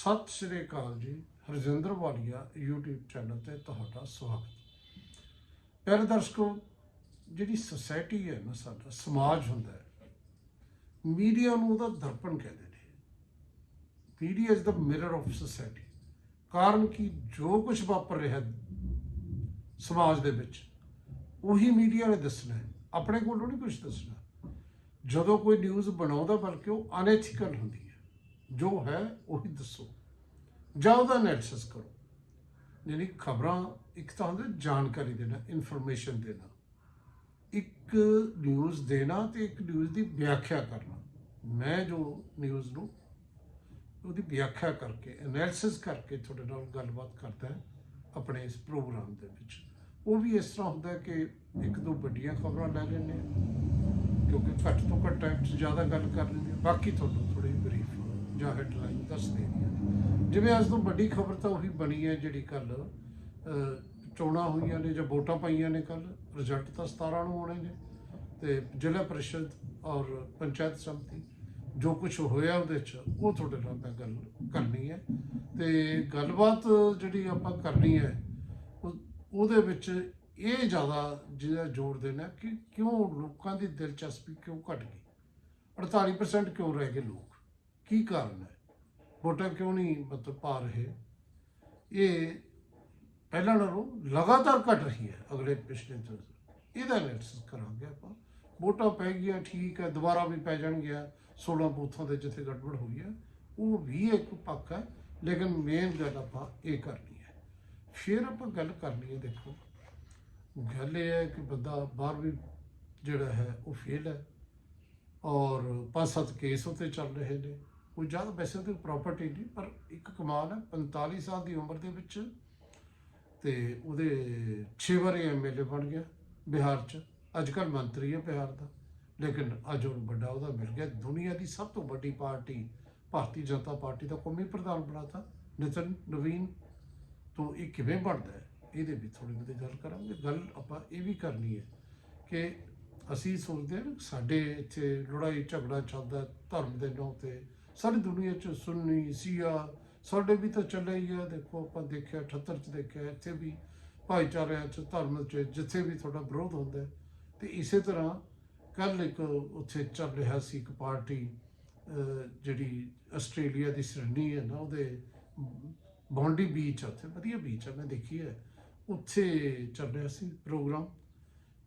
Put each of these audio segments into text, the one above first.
ਸਤਿ ਸ਼੍ਰੀ ਅਕਾਲ ਜੀ, ਹਰਜਿੰਦਰ ਵਾਲੀਆ, YouTube channel ਤੇ ਤੁਹਾਡਾ ਸਵਾਗਤ। ਪਿਆਰੇ ਦਰਸ਼ਕੋ, ਜਿਹੜੀ ਸੋਸਾਇਟੀ ਹੈ ਨਾ ਸਾਡਾ, ਸਮਾਜ ਹੁੰਦਾ ਹੈ ਮੀਡੀਆ ਨੂੰ ਉਹਦਾ ਦਰਪਣ ਕਹਿੰਦੇ ਨੇ। Media is the mirror of society ਕਾਰਨ ਕਿ, ਜੋ ਕੁਝ ਵਾਪਰ ਰਿਹਾ ਸਮਾਜ ਦੇ ਵਿੱਚ, ਉਹੀ ਮੀਡੀਆ ਨੇ ਦੱਸਣਾ ਹੈ। ਆਪਣੇ ਕੋਲੋਂ ਨਹੀਂ ਕੁਝ ਦੱਸਣਾ। ਜਦੋਂ ਕੋਈ ਨਿਊਜ਼ ਬਣਾਉਂਦਾ, ਬਲਕਿ ਉਹ ਅਨੈਥੀਕਲ ਹੁੰਦੀ ਹੈ। ਜੋ ਹੈ ਉਹੀ ਦੱਸੋ। ਜਾਂ ਉਹਦਾ ਐਨਾਲਿਸਿਸ ਕਰੋ। ਯਾਨੀ ਖਬਰਾਂ ਇੱਕ ਤਾਂ ਹੁੰਦਾ ਜਾਣਕਾਰੀ ਦੇਣਾ ਇਨਫੋਰਮੇਸ਼ਨ ਦੇਣਾ। ਇੱਕ ਨਿਊਜ਼ ਦੇਣਾ ਤੇ ਇੱਕ ਨਿਊਜ਼ ਦੀ ਵਿਆਖਿਆ ਕਰਨਾ। ਮੈਂ ਜੋ ਨਿਊਜ਼ ਨੂੰ ਉਹਦੀ ਵਿਆਖਿਆ ਕਰਕੇ ਐਨਾਲਿਸਿਸ ਕਰਕੇ ਤੁਹਾਡੇ ਨਾਲ ਗੱਲਬਾਤ ਕਰਦਾ ਆਪਣੇ ਇਸ ਪ੍ਰੋਗਰਾਮ ਦੇ ਵਿੱਚ। ਉਹ ਵੀ ਇਸ ਤਰ੍ਹਾਂ ਹੁੰਦਾ ਕਿ ਇੱਕ ਦੋ ਵੱਡੀਆਂ ਖਬਰਾਂ ਲੈ ਲੈਂਦੇ ਕਿਉਂਕਿ ਘੱਟ ਤੋਂ ਘੱਟ ਟਾਈਮ 'ਚ ਜ਼ਿਆਦਾ ਗੱਲ ਕਰ ਲੈਂਦੇ ਬਾਕੀ ਤੁਹਾਨੂੰ ਜਾਂ ਹੈਡਲਾਈਨ ਦੱਸ ਦੇਣੀ ਜਿਵੇਂ ਅੱਜ ਤੋਂ ਵੱਡੀ ਖਬਰ ਤਾਂ ਉਹੀ ਬਣੀ ਹੈ ਜਿਹੜੀ ਕੱਲ ਚੋਣਾਂ ਹੋਈਆਂ ਨੇ ਜਾਂ ਵੋਟਾਂ ਪਾਈਆਂ ਨੇ ਕੱਲ ਰਿਜ਼ਲਟ ਤਾਂ 17 ਨੂੰ ਆਉਣੇ ਨੇ ਤੇ ਜ਼ਿਲ੍ਹਾ ਪਰਿਸ਼ਦ ਔਰ ਪੰਚਾਇਤ ਸਮਿਤੀ ਜੋ ਕੁਝ ਹੋਇਆ ਉਹਦੇ ਚ, ਉਹ ਤੁਹਾਡੇ ਨਾਲ ਮੈਂ ਗੱਲ ਕਰਨੀ ਹੈ। ਤੇ ਗੱਲਬਾਤ ਜਿਹੜੀ ਆਪਾਂ ਕਰਨੀ ਹੈ, ਉਹ- ਉਹਦੇ ਵਿੱਚ ਇਹ ਜ਼ਿਆਦਾ ਜਿਹੜਾ ਜ਼ੋਰ ਦੇਣਾ ਕਿ ਕਿਉਂ ਲੋਕਾਂ ਦੀ ਦਿਲਚਸਪੀ ਕਿਉਂ ਘਟ ਗਈ? 48% ਕਿਉਂ ਰਹਿ ਗਏ ਲੋਕ? ਕੀ ਕਾਰਨ ਹੈ? ਵੋਟਾਂ ਕਿਉਂ ਨਹੀਂ ਮਤਲਬ ਪਾ ਰਹੇ? ਇਹ ਪਹਿਲਾਂ ਨਾਲੋਂ ਲਗਾਤਾਰ ਘਟ ਰਹੀ ਹੈ ਅਗਲੇ ਪਿਛਲੇ ਤੋਂ। ਇਹਦਾ ਐਨਾਲਿਸਿਸ ਕਰਾਂਗੇ ਆਪਾਂ। ਵੋਟਾਂ ਪੈ ਗਈਆਂ, ਠੀਕ ਹੈ, ਦੁਬਾਰਾ ਵੀ ਪੈ ਜਾਣਗੀਆਂ। 16 ਬੂਥਾਂ ਦੇ ਜਿੱਥੇ ਗੜਬੜ ਹੋਈ ਹੈ, ਉਹ ਵੀ ਇੱਕ ਪੱਕ ਹੈ, ਲੇਕਿਨ ਮੇਨ ਗੱਲ ਆਪਾਂ ਇਹ ਕਰਨੀ ਹੈ। ਫਿਰ ਆਪਾਂ ਗੱਲ ਕਰਨੀ ਹੈ, ਦੇਖੋ। ਗੱਲ ਇਹ ਹੈ ਕਿ ਬੰਦਾ ਬਾਹਰ ਵੀ ਜਿਹੜਾ ਹੈ, ਉਹ ਫੇਲ ਹੈ। ਔਰ ਪੰਜ ਸੱਤ ਕੇਸ ਉਤੇ ਚੱਲ ਰਹੇ ਨੇ। ਕੋਈ ਜ਼ਿਆਦਾ ਵੈਸੇ ਤੇ ਪ੍ਰਾਪਰਟੀ ਨਹੀਂ, ਪਰ ਇੱਕ ਕਮਾਲ ਹੈ 45 ਸਾਲ ਦੀ ਉਮਰ ਦੇ ਵਿੱਚ ਤੇ ਉਹਦੇ 6 ਵਾਰੀ ਐਮਐਲਏ ਬਣ ਗਿਆ ਬਿਹਾਰ 'ਚ। ਅੱਜ ਕੱਲ ਮੰਤਰੀ ਹੈ ਬਿਹਾਰ ਦਾ, ਲੇਕਿਨ ਅੱਜ ਉਹਨੂੰ ਵੱਡਾ ਉਹਦਾ ਮਿਲ ਗਿਆ। ਦੁਨੀਆ ਦੀ ਸਭ ਤੋਂ ਵੱਡੀ ਪਾਰਟੀ ਭਾਰਤੀ ਜਨਤਾ ਪਾਰਟੀ ਦਾ ਕੌਮੀ ਪ੍ਰਧਾਨ ਬਣਾਤਾ ਨਿਤਨ ਨਵੀਨ। ਤੋਂ ਇਹ ਕਿਵੇਂ ਬਣਦਾ ਹੈ, ਇਹਦੇ ਵੀ ਥੋੜੀ ਬਹੁਤੀ ਗੱਲ ਕਰਾਂਗੇ। ਗੱਲ ਆਪਾਂ ਇਹ ਵੀ ਕਰਨੀ ਹੈ ਕਿ ਅਸੀਂ ਸੋਚਦੇ ਹਾਂ ਸਾਡੇ ਇੱਥੇ ਲੜਾਈ ਝਗੜਾ ਚੱਲਦਾ ਧਰਮ ਦੇ ਨਾਂ ਤੇ। ਸਾਰੀ ਦੁਨੀਆ 'ਚ ਸੁੰਨੀ ਸੀਆ ਸਾਡੇ ਵੀ ਤਾਂ ਚੱਲਿਆ ਹੀ ਆ। ਦੇਖੋ, ਆਪਾਂ ਦੇਖਿਆ 78 'ਚ ਦੇਖਿਆ, ਇੱਥੇ ਵੀ ਭਾਈਚਾਰਿਆਂ 'ਚ, ਧਰਮ 'ਚ, ਜਿੱਥੇ ਵੀ ਤੁਹਾਡਾ ਵਿਰੋਧ ਹੁੰਦਾ ਹੈ, ਤੇ ਇਸੇ ਤਰ੍ਹਾਂ ਕੱਲ ਇੱਕ ਉੱਥੇ ਚੱਲ ਰਿਹਾ ਸੀ ਇੱਕ ਪਾਰਟੀ ਜਿਹੜੀ ਆਸਟ੍ਰੇਲੀਆ ਦੀ ਸਿਡਨੀ ਹੈ ਨਾ, ਉਹਦੇ ਬੌਂਡੀ ਬੀਚ ਆ ਉੱਥੇ, ਵਧੀਆ ਬੀਚ ਆ, ਮੈਂ ਦੇਖੀ ਹੈ। ਉੱਥੇ ਚੱਲ ਰਿਹਾ ਸੀ ਪ੍ਰੋਗਰਾਮ।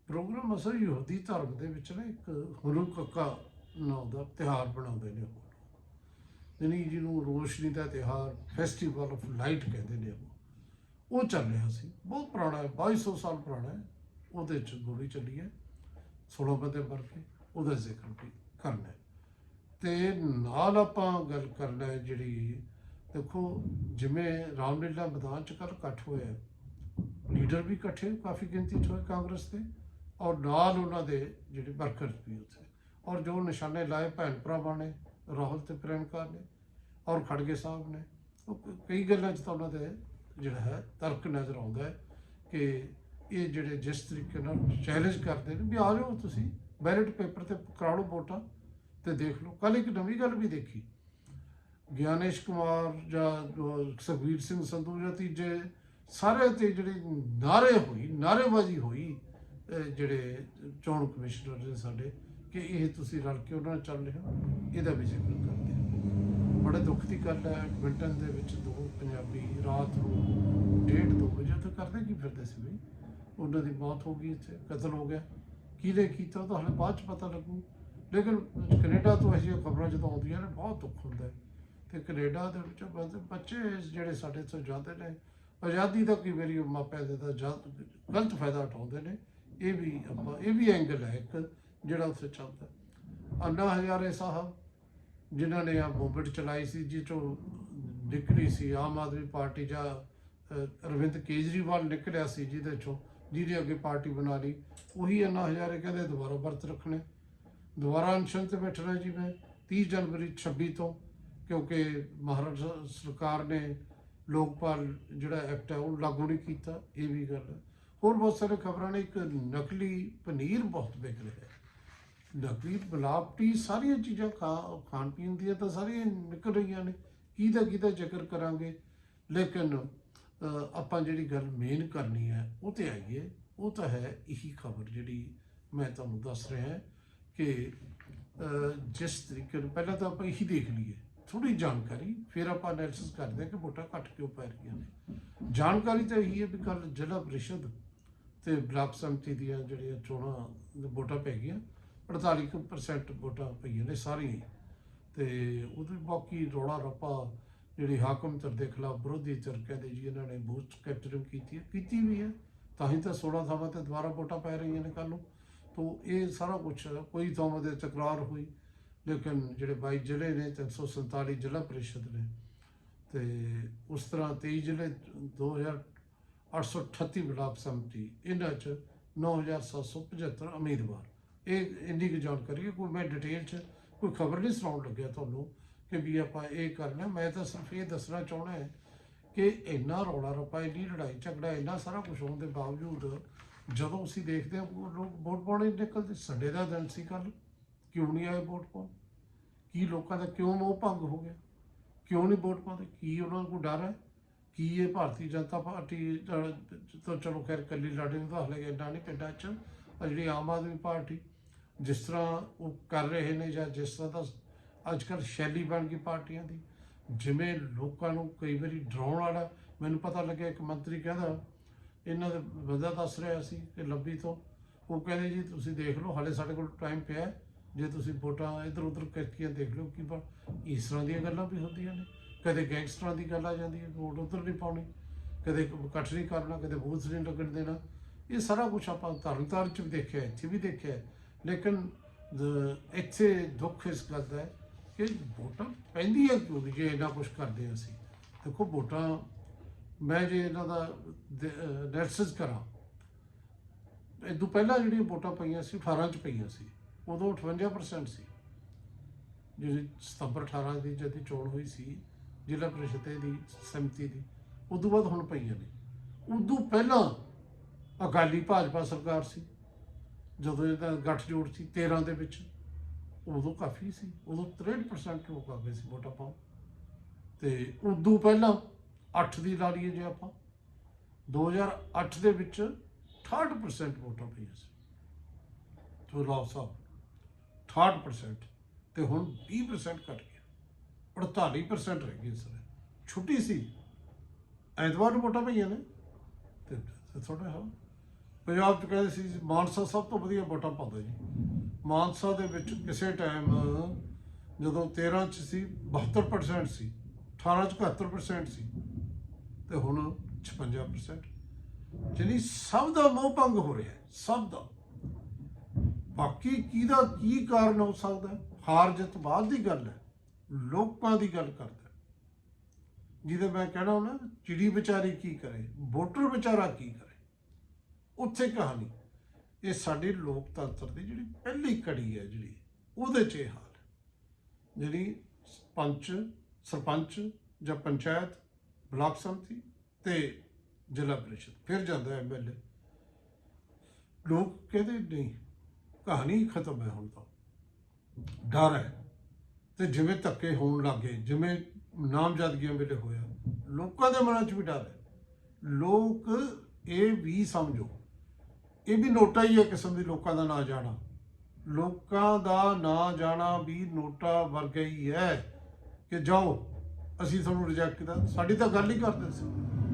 ਪ੍ਰੋਗਰਾਮ ਅਸਲ ਯਹੂਦੀ ਧਰਮ ਦੇ ਵਿੱਚ ਨਾ ਇੱਕ ਹਨੂਕਾ ਨਾਂ ਦਾ ਤਿਹਾਰ ਬਣਾਉਂਦੇ ਨੇ ਉਹ। ਯਾਨੀ ਜਿਹਨੂੰ ਰੋਸ਼ਨੀ ਦਾ ਤਿਹਾਰ ਫੈਸਟੀਵਲ ਆਫ ਲਾਈਟ ਕਹਿੰਦੇ ਨੇ ਉਹ। ਉਹ ਚੱਲ ਰਿਹਾ ਸੀ। ਬਹੁਤ ਪੁਰਾਣਾ ਹੈ 2200 ਸਾਲ ਪੁਰਾਣਾ ਹੈ। ਉਹਦੇ ਚ ਗੋਲੀ ਚੱਲੀ ਹੈ। 16 ਬੰਦੇ ਮਰ ਗਏ, ਉਹਦਾ ਜ਼ਿਕਰ ਵੀ ਕਰਨਾ ਹੈ। ਤੇ ਨਾਲ ਆਪਾਂ ਗੱਲ ਕਰਨਾ ਹੈ ਜਿਹੜੀ ਦੇਖੋ, ਜਿਵੇਂ ਰਾਮਲੀਲਾ ਮੈਦਾਨ ਚ ਕੱਲ ਇਕੱਠ ਹੋਇਆ ਲੀਡਰ ਵੀ ਇਕੱਠੇ ਕਾਫੀ ਗਿਣਤੀ ਚ ਹੋਏ ਕਾਂਗਰਸ ਦੇ, ਔਰ ਨਾਲ ਉਹਨਾਂ ਦੇ ਜਿਹੜੇ ਵਰਕਰ ਵੀ ਉੱਥੇ। ਔਰ ਜੋ ਨਿਸ਼ਾਨੇ ਲਾਏ, ਭੈਣ ਭਰਾਵਾਂ ਨੇ, ਰਾਹੁਲ ਤੇ ਪ੍ਰਿਯੰਕਾ ਨੇ ਔਰ ਖੜਗੇ ਸਾਹਿਬ ਨੇ ਉਹ ਕ- ਕਈ ਗੱਲਾਂ 'ਚ ਤਾਂ ਉਹਨਾਂ ਦੇ ਜਿਹੜਾ ਹੈ, ਤਰਕ ਨਜ਼ਰ ਆਉਂਦਾ ਹੈ ਕਿ ਇਹ ਜਿਹੜੇ ਜਿਸ ਤਰੀਕੇ ਨਾਲ ਚੈਲੰਜ ਕਰਦੇ ਨੇ, ਵੀ ਆ ਜਾਓ ਤੁਸੀਂ ਬੈਲਟ ਪੇਪਰ ਤੇ ਕਰਾ ਲਓ ਵੋਟਾਂ ਤੇ ਦੇਖ ਲਓ। ਕੱਲ ਇੱਕ ਨਵੀਂ ਗੱਲ ਵੀ ਦੇਖੀ। ਗਿਆਨੇਸ਼ ਕੁਮਾਰ ਜਾਂ ਜੋ ਸੁਖਬੀਰ ਸਿੰਘ ਸੰਧੂ ਜਾਂ ਤੀਜੇ ਸਾਰੇ ਤੇ ਜਿਹੜੇ ਨਾਰੇ ਹੋਈ ਨਾਰੇਬਾਜ਼ੀ ਹੋਈ ਜਿਹੜੇ ਚੋਣ ਕਮਿਸ਼ਨਰ ਨੇ ਸਾਡੇ, ਕਿ ਇਹ ਤੁਸੀਂ ਰਲ ਕੇ ਉਹਨਾਂ ਨਾਲ ਚੱਲ ਰਹੇ ਹੋ, ਇਹਦਾ ਵੀ ਜ਼ਿਕਰ ਕਰਦੇ ਆ ਬੜੇ ਦੁੱਖ ਦੀ ਗੱਲ ਹੈ ਐਡਮਿੰਟਨ ਦੇ ਵਿੱਚ ਦੋ ਪੰਜਾਬੀ ਰਾਤ ਨੂੰ ਡੇਢ ਦੋ ਵਜੇ ਤੱਕ ਕਰਦੇ ਕੀ ਫਿਰਦੇ ਸੀ ਬਈ? ਉਹਨਾਂ ਦੀ ਮੌਤ ਹੋ ਗਈ ਇੱਥੇ, ਕਤਲ ਹੋ ਗਿਆ। ਕਿਹਨੇ ਕੀਤਾ? ਉਹ ਤਾਂ ਹਲੇ ਬਾਅਦ ਚ ਪਤਾ ਲੱਗੂ। ਲੇਕਿਨ ਕੈਨੇਡਾ ਤੋਂ ਅਜਿਹੀਆਂ ਖਬਰਾਂ ਜਦੋਂ ਆਉਂਦੀਆਂ ਨੇ, ਬਹੁਤ ਦੁੱਖ ਹੁੰਦਾ ਹੈ। ਤੇ ਕੈਨੇਡਾ ਦੇ ਵਿੱਚ ਬੱਚੇ ਜਿਹੜੇ ਸਾਡੇ ਤੋਂ ਜਾਂਦੇ ਨੇ, ਆਜ਼ਾਦੀ ਦਾ ਕਈ ਮੇਰੀ ਮਾਪਿਆਂ ਦੇ ਤਾਂ ਗਲਤ ਫਾਇਦਾ ਉਠਾਉਂਦੇ ਨੇ। ਇਹ ਵੀ ਆਪਾਂ, ਇਹ ਵੀ ਐਂਗਲ ਹੈ ਇੱਕ ਜਿਹੜਾ ਉੱਥੇ ਚੱਲਦਾ। ਅੰਨਾ ਹਜ਼ਾਰੇ ਸਾਹਿਬ ਜਿਨ੍ਹਾਂ ਨੇ ਆ ਮੂਵਮੈਂਟ ਚਲਾਈ ਸੀ, ਜਿਹ ਚੋਂ ਨਿਕਲੀ ਸੀ, ਆਮ ਆਦਮੀ ਪਾਰਟੀ ਜਾਂ ਅਰਵਿੰਦ ਕੇਜਰੀਵਾਲ ਨਿਕਲਿਆ ਸੀ ਜਿਹਦੇ ਚੋਂ, ਜਿਹਦੇ ਅੱਗੇ ਪਾਰਟੀ ਬਣਾ ਲਈ। ਉਹੀ ਅੰਨਾ ਹਜ਼ਾਰੇ ਕਹਿੰਦੇ ਦੁਬਾਰਾ ਵਰਤ ਰੱਖਣੇ। ਦੁਬਾਰਾ ਅਨਸ਼ਨ ਤੇ ਬੈਠਣਾ ਜੀ ਮੈਂ 30 ਜਨਵਰੀ 26 ਤੋਂ, ਕਿਉਂਕਿ ਮਹਾਰਾਸ਼ਟਰ ਸਰਕਾਰ ਨੇ ਲੋਕਪਾਲ ਜਿਹੜਾ ਐਕਟ ਹੈ ਉਹ ਲਾਗੂ ਨਹੀਂ ਕੀਤਾ, ਇਹ ਵੀ ਗੱਲ ਹੈ। ਹੋਰ ਬਹੁਤ ਸਾਰੇ ਖਬਰਾਂ ਨੇ, ਇੱਕ ਨਕਲੀ ਪਨੀਰ ਬਹੁਤ ਵਿਕ ਰਿਹਾ ਹੈ। ਨਕਲੀ ਮਿਲਾਵਟੀ ਸਾਰੀਆਂ ਚੀਜ਼ਾਂ ਖਾ ਖਾਣ ਪੀਣ ਦੀਆਂ ਤਾਂ ਸਾਰੀਆਂ ਨਿਕਲ ਰਹੀਆਂ ਨੇ। ਕਿਹਦਾ ਕਿਹਦਾ ਜ਼ਿਕਰ ਕਰਾਂਗੇ? ਲੇਕਿਨ ਆਪਾਂ ਜਿਹੜੀ ਗੱਲ ਮੇਨ ਕਰਨੀ ਹੈ, ਉਹ ਤੇ ਆਈਏ। ਉਹ ਤਾਂ ਹੈ ਇਹੀ ਖਬਰ ਜਿਹੜੀ ਮੈਂ ਤੁਹਾਨੂੰ ਦੱਸ ਰਿਹਾ ਕਿ ਜਿਸ ਤਰੀਕੇ ਨਾਲ ਪਹਿਲਾਂ ਤਾਂ ਆਪਾਂ ਇਹੀ ਦੇਖ ਲਈਏ। ਥੋੜੀ ਜਾਣਕਾਰੀ, ਫਿਰ ਆਪਾਂ ਐਨਾਲਿਸਿਸ ਕਰਦੇ ਹਾਂ ਕਿ ਵੋਟਾਂ ਘੱਟ ਕਿਉਂ ਪੈ ਰਹੀਆਂ ਨੇ। ਜਾਣਕਾਰੀ ਤਾਂ ਇਹੀ ਹੈ ਵੀ ਕੱਲ ਜ਼ਿਲ੍ਹਾ ਪ੍ਰੀਸ਼ਦ ਤੇ ਬਲਾਕ ਸੰਮਤੀ ਦੀਆਂ ਜਿਹੜੀਆਂ ਚੋਣਾਂ, ਵੋਟਾਂ ਪੈ ਗਈਆਂ। 48% ਵੋਟਾਂ ਪਈਆਂ ਨੇ ਸਾਰੀਆਂ ਹੀ। ਤੇ ਉਹਦੇ ਬਾਕੀ ਰੌਲਾ ਰੱਪਾ ਜਿਹੜੀ ਹਾਕਮ ਧਿਰ ਦੇ ਖਿਲਾਫ ਵਿਰੋਧੀ ਧਿਰ ਕਹਿੰਦੇ ਜੀ, ਇਹਨਾਂ ਨੇ ਬੂਸਟ ਕੈਪਚਰਿੰਗ ਕੀਤੀ ਹੈ। ਕੀਤੀ ਵੀ ਹੈ। ਤਾਂ ਹੀ ਤਾਂ 16 ਥਾਵਾਂ ਤੇ ਦੁਬਾਰਾ ਵੋਟਾਂ ਪੈ ਰਹੀਆਂ ਨੇ ਕੱਲ ਨੂੰ। ਤੋਂ ਇਹ ਸਾਰਾ ਕੁਝ ਕੋਈ ਥਾਵਾਂ ਦੇ ਤਕਰਾਰ ਹੋਈ, ਲੇਕਿਨ ਜਿਹੜੇ 22 ਜ਼ਿਲ੍ਹੇ ਨੇ 347 ਜ਼ਿਲ੍ਹਾ ਪ੍ਰੀਸ਼ਦ ਨੇ। ਤੇ ਉਸ ਤਰ੍ਹਾਂ 23 ਜ਼ਿਲ੍ਹੇ 2838 ਬਲਾਕ ਸੰਮਤੀ, ਇਹਨਾਂ ਚ 9775 ਉਮੀਦਵਾਰ। ਇਹ ਇੰਨੀ ਕੁ ਜਾਣਕਾਰੀ ਹੈ, ਕੋਈ ਮੈਂ ਡਿਟੇਲ ਚ ਕੋਈ ਖਬਰ ਨਹੀਂ ਸੁਣਾਉਣ ਲੱਗਿਆ ਤੁਹਾਨੂੰ ਕਿ ਵੀ ਆਪਾਂ ਇਹ ਕਰਨਾ ਮੈਂ ਤਾਂ ਸਿਰਫ ਇਹ ਦੱਸਣਾ ਚਾਹਣਾ ਹੈ ਕਿ ਇੰਨਾ ਰੌਲਾ ਰੱਪਾ, ਇੰਨੀ ਲੜਾਈ ਝਗੜਾ, ਇੰਨਾ ਸਾਰਾ ਕੁਝ ਹੋਣ ਦੇ ਬਾਵਜੂਦ ਜਦੋਂ ਅਸੀਂ ਦੇਖਦੇ ਹਾਂ ਲੋਕ ਵੋਟ ਪਾਉਣੇ ਨਿਕਲਦੇ। ਸੰਡੇ ਦਾ ਦਿਨ ਸੀ ਕੱਲ ਕਿਉਂ ਨਹੀਂ ਆਏ ਵੋਟ ਪਾਉਣ? ਕੀ ਲੋਕਾਂ ਦਾ ਕਿਉਂ ਮੋਹ ਭੰਗ ਹੋ ਗਿਆ? ਕਿਉਂ ਨਹੀਂ ਵੋਟ ਪਾਉਂਦੇ? ਕੀ ਉਹਨਾਂ ਨੂੰ ਡਰ ਹੈ? ਕੀ ਇਹ ਭਾਰਤੀ ਜਨਤਾ ਪਾਰਟੀ ਤਾਂ ਚਲੋ ਖੈਰ ਕੱਲੀ ਲੜੇ ਨੂੰ ਤਾਂ ਹਲੇ ਇੰਨਾ ਨਹੀਂ, ਪਿੰਡਾਂ 'ਚ ਆਹ ਜਿਹੜੀ ਆਮ ਆਦਮੀ ਪਾਰਟੀ ਜਿਸ ਤਰ੍ਹਾਂ ਉਹ ਕਰ ਰਹੇ ਨੇ ਜਾਂ ਜਿਸ ਤਰ੍ਹਾਂ ਦਾ ਅੱਜ ਕੱਲ੍ਹ ਸ਼ੈਲੀ ਬਣ ਗਈ ਪਾਰਟੀਆਂ ਦੀ। ਜਿਵੇਂ ਲੋਕਾਂ ਨੂੰ ਕਈ ਵਾਰੀ ਡਰਾਉਣ ਵਾਲਾ, ਮੈਨੂੰ ਪਤਾ ਲੱਗਿਆ ਇੱਕ ਮੰਤਰੀ ਕਹਿੰਦਾ, ਇਹਨਾਂ ਦੇ ਬੰਦਾ ਦੱਸ ਰਿਹਾ ਸੀ ਕਿ ਲੱਭੀ ਤੋਂ, ਉਹ ਕਹਿੰਦੇ ਜੀ ਤੁਸੀਂ ਦੇਖ ਲਓ, ਹਾਲੇ ਸਾਡੇ ਕੋਲ ਟਾਈਮ ਪਿਆ ਜੇ ਤੁਸੀਂ ਵੋਟਾਂ ਇਧਰ ਉਧਰ ਕਰਕੇ ਦੇਖ ਲਓ ਕਿ ਇਸ ਤਰ੍ਹਾਂ ਦੀਆਂ ਗੱਲਾਂ ਵੀ ਹੁੰਦੀਆਂ ਨੇ। ਕਦੇ ਗੈਂਗਸਟਰਾਂ ਦੀ ਗੱਲ ਆ ਜਾਂਦੀ ਹੈ, ਵੋਟ ਉਧਰ ਨਹੀਂ ਪਾਉਣੀ, ਕਦੇ ਇਕੱਠ ਨਹੀਂ ਕਰਨਾ, ਕਦੇ ਬੂਥ ਨਹੀਂ ਲੱਗਣ ਦੇਣਾ। ਇਹ ਸਾਰਾ ਕੁਝ ਆਪਾਂ ਤਰਨਤਾਰਨ ਚ ਵੀ ਦੇਖਿਆ, ਇੱਥੇ ਵੀ ਦੇਖਿਆ ਲੇਕਿਨ ਇੱਥੇ ਦੁੱਖ ਇਸ ਗੱਲ ਦਾ ਕਿ ਵੋਟਾਂ ਪੈਂਦੀਆਂ ਕਿਉਂ ਨਹੀਂ ਜੇ ਇੰਨਾ ਕੁਝ ਕਰਦੇ ਅਸੀਂ? ਦੇਖੋ, ਵੋਟਾਂ, ਮੈਂ ਜੇ ਇਹਨਾਂ ਦਾ ਐਨਾਲਿਸਿਸ ਕਰਾਂ ਇਹ ਤੋਂ ਪਹਿਲਾਂ ਜਿਹੜੀਆਂ ਵੋਟਾਂ ਪਈਆਂ ਸੀ 18 ਚ ਪਈਆਂ ਸੀ, ਉਦੋਂ 58% ਸੀ। ਜਿਹੜੀ ਸਤੰਬਰ 18 ਦੀ ਜਦ ਚੋਣ ਹੋਈ ਸੀ, ਜ਼ਿਲ੍ਹਾ ਪ੍ਰੀਸ਼ਦ ਦੀ ਸੰਮਤੀ ਦੀ, ਉਦੋਂ ਬਾਅਦ ਹੁਣ ਪਈਆਂ ਨੇ। ਉਦੋਂ ਪਹਿਲਾਂ ਅਕਾਲੀ ਭਾਜਪਾ ਸਰਕਾਰ ਸੀ। ਜਦੋਂ ਇਹਦਾ ਗੱਠਜੋੜ ਸੀ 13 ਦੇ ਵਿੱਚ, ਉਦੋਂ ਕਾਫੀ ਸੀ। ਉਦੋਂ 63% ਲੋਕ ਆ ਗਏ ਸੀ ਵੋਟਾਂ ਪਾਉਣ। ਤੇ ਉਦੋਂ ਪਹਿਲਾਂ 8 ਦੀ ਲਾ ਲਈਏ ਜੇ ਆਪਾਂ। 2008 ਦੇ ਵਿੱਚ 68% ਵੋਟਾਂ ਪਈਆਂ ਸੀ। ਤੋਂ ਲਾਓ ਸਾਹਿਬ 68% ਤੇ ਹੁਣ 20% ਘਟ ਗਿਆ। 48% ਰਹਿ ਗਏ ਸਰ ਛੁੱਟੀ ਸੀ। ਐਤਵਾਰ ਨੂੰ ਵੋਟਾਂ ਪਈਆਂ ਨੇ। ਤੇ ਥੋੜਾ ਹਾਂ ਪੰਜਾਬ ਚ ਕਹਿੰਦੇ ਸੀ ਮਾਨਸਾ ਸਭ ਤੋਂ ਵਧੀਆ ਵੋਟਾਂ ਪਾਉਂਦਾ ਜੀ। ਮਾਨਸਾ ਦੇ ਵਿੱਚ ਕਿਸੇ ਟਾਈਮ ਜਦੋਂ 13 ਚ ਸੀ 72% ਸੀ 18 ਚ 71% ਸੀ, ਤੇ ਹੁਣ 56% ਜਿਹੜੀ ਸਭ ਦਾ ਮੋਹ ਭੰਗ ਹੋ ਰਿਹਾ ਸਭ ਦਾ। ਬਾਕੀ ਕਿਹਦਾ ਕੀ ਕਾਰਨ ਹੋ ਸਕਦਾ ਹਾਰ ਜਿੱਤ ਬਾਅਦ ਦੀ ਗੱਲ ਹੈ, ਲੋਕਾਂ ਦੀ ਗੱਲ ਕਰਦਾ ਜਿਹਦੇ ਮੈਂ ਕਹਿਣਾ ਹੁੰਦਾ, ਚਿੜੀ ਵਿਚਾਰੀ ਕੀ ਕਰੇ, ਵੋਟਰ ਵਿਚਾਰਾ ਕੀ ਕਰੇ? ਉੱਥੇ ਕਹਾਣੀ। ਇਹ ਸਾਡੇ ਲੋਕਤੰਤਰ ਦੀ ਜਿਹੜੀ ਪਹਿਲੀ ਕੜੀ ਹੈ ਜਿਹੜੀ, ਉਹਦੇ 'ਚ ਇਹ ਹਾਲ ਜਿਹੜੀ ਪੰਚ, ਸਰਪੰਚ ਜਾਂ ਪੰਚਾਇਤ, ਬਲਾਕ ਸੰਮਤੀ ਤੇ ਜ਼ਿਲ੍ਹਾ ਪ੍ਰੀਸ਼ਦ, ਫਿਰ ਜਾਂਦਾ ਐਮਐਲਏ ਲੋਕ ਕਹਿੰਦੇ, ਨਹੀਂ, ਕਹਾਣੀ ਖਤਮ ਹੈ ਹੁਣ ਤਾਂ। ਡਰ ਹੈ। ਤੇ ਜਿਵੇਂ ਧੱਕੇ ਹੋਣ ਲੱਗੇ ਜਿਵੇਂ ਨਾਮਜ਼ਦਗੀਆਂ ਵੇਲੇ ਹੋਇਆ ਲੋਕਾਂ ਦੇ ਮਨਾਂ 'ਚ ਵੀ ਡਰ ਹੈ। ਲੋਕ ਇਹ ਵੀ ਸਮਝੋ ਇਹ ਵੀ ਨੋਟਾ ਹੀ ਹੈ ਕਿਸਮ ਦੀ ਲੋਕਾਂ ਦਾ ਨਾ ਜਾਣਾ। ਲੋਕਾਂ ਦਾ ਨਾ ਜਾਣਾ ਵੀ ਨੋਟਾ ਵਰਗਾ ਹੀ ਹੈ ਕਿ ਜਾਓ, ਅਸੀਂ ਤੁਹਾਨੂੰ ਰਿਜੈਕਟ ਕੀਤਾ। ਸਾਡੀ ਤਾਂ ਗੱਲ ਹੀ ਕਰਦੇ ਸੀ।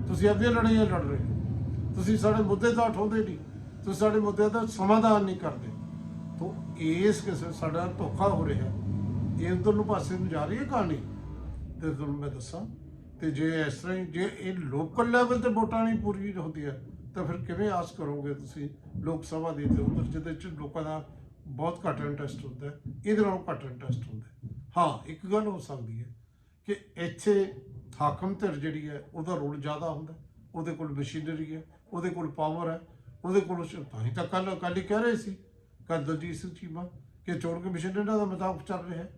ਤੁਸੀਂ ਆਪਣੀਆਂ ਲੜਾਈਆਂ ਲੜ ਰਹੇ ਹੋ। ਤੁਸੀਂ ਸਾਡੇ ਮੁੱਦੇ ਤਾਂ ਉਠਾਉਂਦੇ ਨਹੀਂ। ਤੁਸੀਂ ਸਾਡੇ ਮੁੱਦਿਆਂ ਦਾ ਸਮਾਧਾਨ ਨਹੀਂ ਕਰਦੇ। ਤੋਂ ਇਸ ਕਿਸੇ ਸਾਡਾ ਧੋਖਾ ਹੋ ਰਿਹਾ। ਇਹ ਉਧਰ ਨੂੰ ਪਾਸੇ ਨੂੰ ਜਾ ਰਹੀ ਹੈ ਕਹਾਣੀ। ਤੇ ਤੁਹਾਨੂੰ ਮੈਂ ਦੱਸਾਂ, ਤੇ ਜੇ ਇਸ ਤਰ੍ਹਾਂ ਹੀ, ਜੇ ਇਹ ਲੋਕਲ ਲੈਵਲ ਤੇ ਵੋਟਾਂ ਨਹੀਂ ਪੂਰੀ ਹੁੰਦੀਆਂ ਤਾਂ ਫਿਰ ਕਿਵੇਂ ਆਸ ਕਰੋਗੇ ਤੁਸੀਂ ਲੋਕ ਸਭਾ ਦੀ ਤੇ ਉਧਰ, ਜਿਹਦੇ ਚ ਲੋਕਾਂ ਦਾ ਬਹੁਤ ਘੱਟ ਇੰਟਰਸਟ ਹੁੰਦਾ ਇਹਦੇ ਨਾਲੋਂ ਘੱਟ ਇੰਟਰਸਟ ਹੁੰਦਾ ਹਾਂ। ਇੱਕ ਗੱਲ ਹੋ ਸਕਦੀ ਹੈ ਕਿ ਇੱਥੇ ਹਾਕਮ ਧਿਰ ਜਿਹੜੀ ਹੈ, ਉਹਦਾ ਰੋਲ ਜ਼ਿਆਦਾ ਹੁੰਦਾ ਉਹਦੇ ਕੋਲ ਮਸ਼ੀਨਰੀ ਹੈ, ਉਹਦੇ ਕੋਲ ਪਾਵਰ ਹੈ, ਉਹਦੇ ਕੋਲ ਤਾਂ ਹੀ ਤਾਂ ਕੱਲ ਅਕਾਲੀ ਕਹਿ ਰਹੇ ਸੀ ਕੱਲ ਦਲਜੀਤ ਸਿੰਘ ਚੀਮਾ ਕਿ ਚੋਣ ਕਮਿਸ਼ਨ ਇਹਨਾਂ ਦਾ ਮਜ਼ਾਕ ਚੱਲ ਰਿਹਾ ਹੈ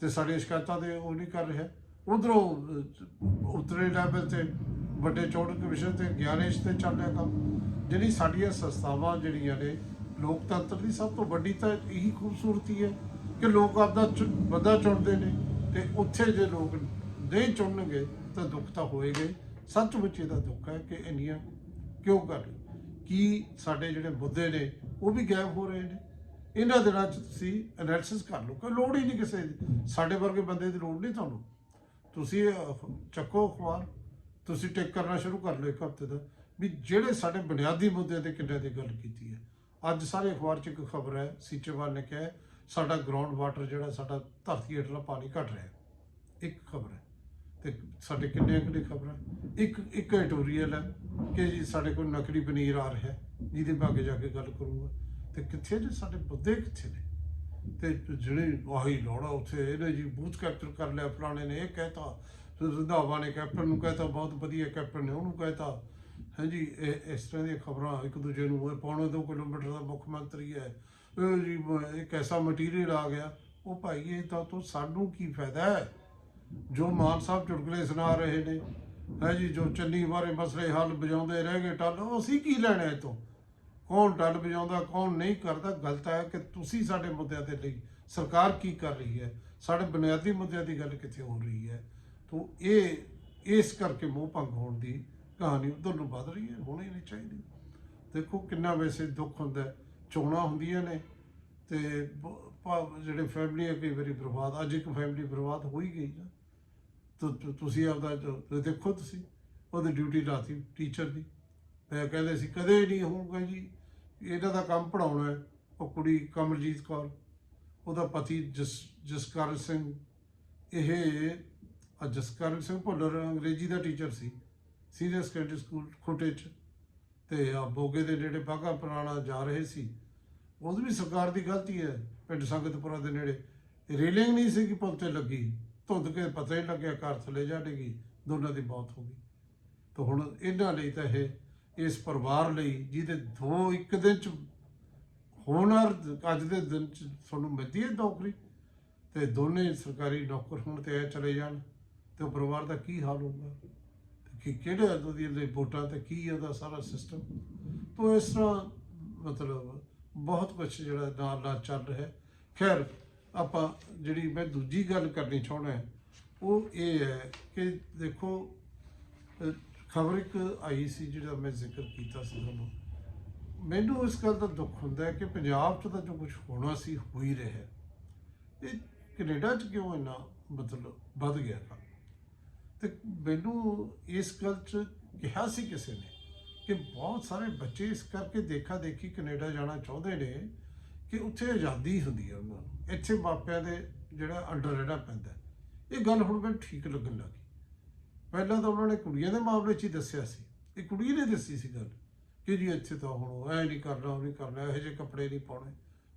ਤੇ ਸਾਡੀਆਂ ਸ਼ਿਕਾਇਤਾਂ ਦੇ ਉਹ ਨਹੀਂ ਕਰ ਰਿਹਾ। ਉਧਰੋਂ ਉਤਰੇ ਲੈਵਲ ਤੇ ਵੱਡੇ ਚੋਣ ਕਮਿਸ਼ਨ ਤੇ ਗਿਆਨੇਸ਼ ਤੇ ਚੱਲ ਰਿਹਾ ਕੰਮ। ਜਿਹੜੀ ਸਾਡੀਆਂ ਸੰਸਥਾਵਾਂ ਜਿਹੜੀਆਂ ਨੇ, ਲੋਕਤੰਤਰ ਦੀ ਸਭ ਤੋਂ ਵੱਡੀ ਤਾਂ ਇਹੀ ਖੂਬਸੂਰਤੀ ਹੈ ਕਿ ਲੋਕ ਆਪਦਾ ਚੁ- ਬੰਦਾ ਚੁਣਦੇ ਨੇ ਤੇ ਉੱਥੇ ਜੇ ਲੋਕ ਨਹੀਂ ਚੁਣਨਗੇ ਤਾਂ ਦੁੱਖ ਤਾਂ ਹੋਏਗਾ ਸੱਚਮੁੱਚ ਇਹਦਾ ਦੁੱਖ ਹੈ ਕਿ ਇੰਨੀਆਂ ਕਿਉਂ ਕਰ ਕੀ ਸਾਡੇ ਜਿਹੜੇ ਮੁੱਦੇ ਨੇ, ਉਹ ਵੀ ਗਾਇਬ ਹੋ ਰਹੇ ਨੇ? ਇਹਨਾਂ ਦਿਨਾਂ 'ਚ ਤੁਸੀਂ ਐਨਾਲਿਸਿਸ ਕਰ ਲਓ, ਕੋਈ ਲੋੜ ਹੀ ਨਹੀਂ ਕਿਸੇ ਦੀ। ਸਾਡੇ ਵਰਗੇ ਬੰਦੇ ਦੀ ਲੋੜ ਨਹੀਂ ਤੁਹਾਨੂੰ। ਤੁਸੀਂ ਚੱਕੋ ਅਖਬਾਰ। ਤੁਸੀਂ ਟਿਕ ਕਰਨਾ ਸ਼ੁਰੂ ਕਰ ਲਓ ਇੱਕ ਹਫ਼ਤੇ ਦਾ। ਵੀ ਜਿਹੜੇ ਸਾਡੇ ਬੁਨਿਆਦੀ ਮੁੱਦਿਆਂ ਤੇ ਕਿੰਨੇ ਦੀ ਗੱਲ ਕੀਤੀ ਹੈ। ਅੱਜ ਸਾਰੇ ਅਖਬਾਰ 'ਚ ਇੱਕ ਖਬਰ ਹੈ, ਸੀਚੇਵਾਲ ਨੇ ਕਿਹਾ ਸਾਡਾ ਗਰਾਊਂਡ ਵਾਟਰ ਜਿਹੜਾ ਸਾਡਾ ਧਰਤੀ ਹੇਠਲਾ ਪਾਣੀ ਘਟ ਰਿਹਾ ਇੱਕ ਖਬਰ ਹੈ। ਤੇ ਸਾਡੇ ਕਿੰਨੇ ਕਿੰਨੇ ਖਬਰਾਂ ਇੱਕ ਇੱਕ ਐਡੀਟੋਰੀਅਲ ਹੈ ਕਿ ਜੀ ਸਾਡੇ ਕੋਲ ਨਕਲੀ ਪਨੀਰ ਆ ਰਿਹਾ ਹੈ, ਜਿਹਦੇ ਮੈਂ ਅੱਗੇ ਜਾ ਕੇ ਗੱਲ ਕਰੂੰਗਾ। ਤੇ ਕਿੱਥੇ ਨੇ? ਸਾਡੇ ਮੁੱਦੇ ਕਿੱਥੇ ਨੇ? ਤੇ ਜਿਹੜੇ ਵਾਹੀ ਲੋੜਾ ਉੱਥੇ ਇਹਨੇ ਜੀ ਬੂਥ ਕੈਪਚਰ ਕਰ ਲਿਆ, ਫਲਾਣੇ ਨੇ ਇਹ ਕਹਿਤਾ। ਫਿਰ ਰੰਧਾਵਾ ਨੇ ਕੈਪਟਨ ਨੂੰ ਕਹਿਤਾ, ਬਹੁਤ ਵਧੀਆ ਕੈਪਟਨ ਨੇ, ਉਹਨੂੰ ਕਹਿਤਾ। ਹਾਂਜੀ ਇਹ ਇਸ ਤਰ੍ਹਾਂ ਦੀਆਂ ਖਬਰਾਂ ਇੱਕ ਦੂਜੇ ਨੂੰ ਪੌਣੇ 2 ਕਿਲੋਮੀਟਰ ਦਾ ਮੁੱਖ ਮੰਤਰੀ ਹੈ। ਇਹ ਜੀ ਮ- ਇੱਕ ਐਸਾ ਮਟੀਰੀਅਲ ਆ ਗਿਆ। ਉਹ ਭਾਈ, ਇਹ ਤਾਂ ਤੋਂ ਸਾਨੂੰ ਕੀ ਫਾਇਦਾ ਹੈ? ਜੋ ਮਾਨ ਸਾਹਿਬ ਚੁਟਕਲੇ ਸੁਣਾ ਰਹੇ ਨੇ, ਹੈ ਜੀ, ਜੋ ਚੰਨੀ ਬਾਰੇ ਮਸਲੇ ਹੱਲ ਵਜਾਉਂਦੇ ਰਹਿ ਗਏ ਟੱਲ ਅਸੀਂ ਕੀ ਲੈਣਾ ਇਹ ਤੋਂ ਕੌਣ ਟੱਲ ਵਜਾਉਂਦਾ ਕੌਣ ਨਹੀਂ ਕਰਦਾ? ਗਲਤ ਹੈ ਕਿ ਤੁਸੀਂ ਸਾਡੇ ਮੁੱਦਿਆਂ 'ਤੇ ਲਈ ਸਰਕਾਰ ਕੀ ਕਰ ਰਹੀ ਹੈ? ਸਾਡੇ ਬੁਨਿਆਦੀ ਮੁੱਦਿਆਂ ਦੀ ਗੱਲ ਕਿੱਥੇ ਹੋ ਰਹੀ ਹੈ? ਤੋਂ ਇਹ, ਇਸ ਕਰਕੇ ਮੋਹ ਭੰਗ ਹੋਣ ਦੀ ਕਹਾਣੀ ਉਧਰ ਨੂੰ ਵੱਧ ਰਹੀ ਹੈ, ਹੋਣੀ ਨਹੀਂ ਚਾਹੀਦੀ ਦੇਖੋ ਕਿੰਨਾ ਵੈਸੇ ਦੁੱਖ ਹੁੰਦਾ ਹੈ। ਚੋਣਾਂ ਹੁੰਦੀਆਂ ਨੇ ਤੇ ਬ- ਜਿਹੜੇ ਫੈਮਿਲੀ ਹੈ ਕਈ ਵਾਰੀ ਬਰਬਾਦ, ਅੱਜ ਇੱਕ ਫੈਮਿਲੀ ਬਰਬਾਦ ਹੋ ਹੀ ਗਈ ਨਾ ਤੁ- ਤੁਸੀਂ ਆਪਦਾ ਦੇਖੋ ਤੁਸੀਂ, ਉਹਦੀ ਡਿਊਟੀ ਲਾਤੀ ਟੀਚਰ ਦੀ ਮੈਂ ਕਹਿੰਦੇ ਸੀ, ਕਦੇ ਨਹੀਂ ਹੋਊਗਾ ਜੀ, ਇਹਨਾਂ ਦਾ ਕੰਮ ਪੜਾਉਣਾ ਹੈ, ਉਹ ਕੁੜੀ ਕਮਲਜੀਤ ਕੌਰ, ਉਹਦਾ ਪਤੀ ਜਸ, ਜਸਕਰਨ ਸਿੰਘ, ਇਹ ਅ ਜਸਕਰਨ ਸਿੰਘ ਭੁੱਲਰ ਅੰਗਰੇਜ਼ੀ ਦਾ ਟੀਚਰ ਸੀ, ਸੀਨੀਅਰ ਸੈਕੰਡਰੀ ਸਕੂਲ ਖੋਟੇ ਚ। ਤੇ ਆ ਬੋਗੇ ਦੇ ਨੇੜੇ ਬਾਗਾ ਪੁਰਾਣਾ ਜਾ ਰਹੇ ਸੀ। ਉਹਦੀ ਵੀ ਸਰਕਾਰ ਦੀ ਗਲਤੀ ਹੈ, ਪਿੰਡ ਸੰਗਤਪੁਰਾ ਦੇ ਨੇੜੇ। ਰੇਲਿੰਗ ਨਹੀਂ ਸੀ ਕਿ ਪੁਲ ਤੇ ਲੱਗੀ, ਧੁੰਦ ਕੇ ਪਤਾ ਹੀ ਨਹੀਂ ਲੱਗਿਆ ਕਾਰ ਥੱਲੇ ਜਾ ਡਿੱਗੀ, ਦੋਨਾਂ ਦੀ ਮੌਤ ਹੋ ਗਈ। ਤਾਂ ਹੁਣ ਇਹਨਾਂ ਲਈ ਤਾਂ ਇਹ, ਇਸ ਪਰਿਵਾਰ ਲਈ ਜਿਹਦੇ ਦੋ ਇੱਕ ਦਿਨ ਚ ਹੋਣਰ ਅੱਜ ਦੇ ਦਿਨ ਚ ਤੁਹਾਨੂੰ ਮਿਲਦੀ ਹੈ ਨੌਕਰੀ, ਤੇ ਦੋਨੇ ਸਰਕਾਰੀ ਨੌਕਰ ਹੁਣ ਤੇ ਇਹ ਚਲੇ ਜਾਣ। ਤੇ ਉਹ ਪਰਿਵਾਰ ਦਾ ਕੀ ਹਾਲ ਹੁੰਦਾ? ਤੇ ਕਿ ਕਿਹੜੇ ਉਹਦੀ ਲਈ ਵੋਟਾਂ ਤੇ ਕੀ ਉਹਦਾ ਸਾਰਾ ਸਿਸਟਮ ਤੋਂ ਇਸ ਤਰ੍ਹਾਂ ਮਤਲਬ ਬਹੁਤ ਕੁਝ ਜਿਹੜਾ ਨਾਲ ਨਾਲ ਚੱਲ ਰਿਹਾ ਖੈਰ, ਆਪਾਂ ਜਿਹੜੀ ਮੈਂ ਦੂਜੀ ਗੱਲ ਕਰਨੀ ਚਾਹੁੰਦਾ ਉਹ ਇਹ ਹੈ ਕਿ ਦੇਖੋ ਖਬਰ ਇੱਕ ਆਈ ਸੀ ਜਿਹੜਾ ਮੈਂ ਜ਼ਿਕਰ ਕੀਤਾ ਸੀ ਤੁਹਾਨੂੰ। ਮੈਨੂੰ ਇਸ ਗੱਲ ਦਾ ਦੁੱਖ ਹੁੰਦਾ ਹੈ ਕਿ ਪੰਜਾਬ 'ਚ ਤਾਂ ਜੋ ਕੁਝ ਹੋਣਾ ਸੀ, ਹੋ ਹੀ ਰਿਹਾ ਇਹ ਕੈਨੇਡਾ 'ਚ ਕਿਉਂ ਇੰਨਾ ਮਤਲਬ ਵੱਧ ਗਿਆ ਤੇ ਮੈਨੂੰ ਇਸ ਗੱਲ 'ਚ ਕਿਹਾ ਸੀ ਕਿਸੇ ਨੇ ਕਿ ਬਹੁਤ ਸਾਰੇ ਬੱਚੇ ਇਸ ਕਰਕੇ ਦੇਖਾ ਦੇਖੀ ਕੈਨੇਡਾ ਜਾਣਾ ਚਾਹੁੰਦੇ ਨੇ ਕਿ ਉੱਥੇ ਆਜ਼ਾਦੀ ਹੁੰਦੀ ਹੈ ਉਹਨਾਂ ਨੂੰ। ਇੱਥੇ ਮਾਪਿਆਂ ਦੇ ਜਿਹੜਾ ਅੰਡਰ ਰਹਿਣਾ ਪੈਂਦਾ। ਇਹ ਗੱਲ ਹੁਣ ਮੈਨੂੰ ਠੀਕ ਲੱਗਣ ਲੱਗੀ ਪਹਿਲਾਂ ਤਾਂ ਉਹਨਾਂ ਨੇ ਕੁੜੀਆਂ ਦੇ ਮਾਮਲੇ 'ਚ ਹੀ ਦੱਸਿਆ ਸੀ। ਇਹ ਕੁੜੀ ਨੇ ਦੱਸੀ ਸੀ ਗੱਲ ਕਿ ਜੀ ਇੱਥੇ ਤਾਂ ਹੁਣ ਐ ਨਹੀਂ ਕਰਨਾ, ਉਹ ਨਹੀਂ ਕਰਨਾ, ਇਹੋ ਜਿਹੇ ਕੱਪੜੇ ਨਹੀਂ ਪਾਉਣੇ।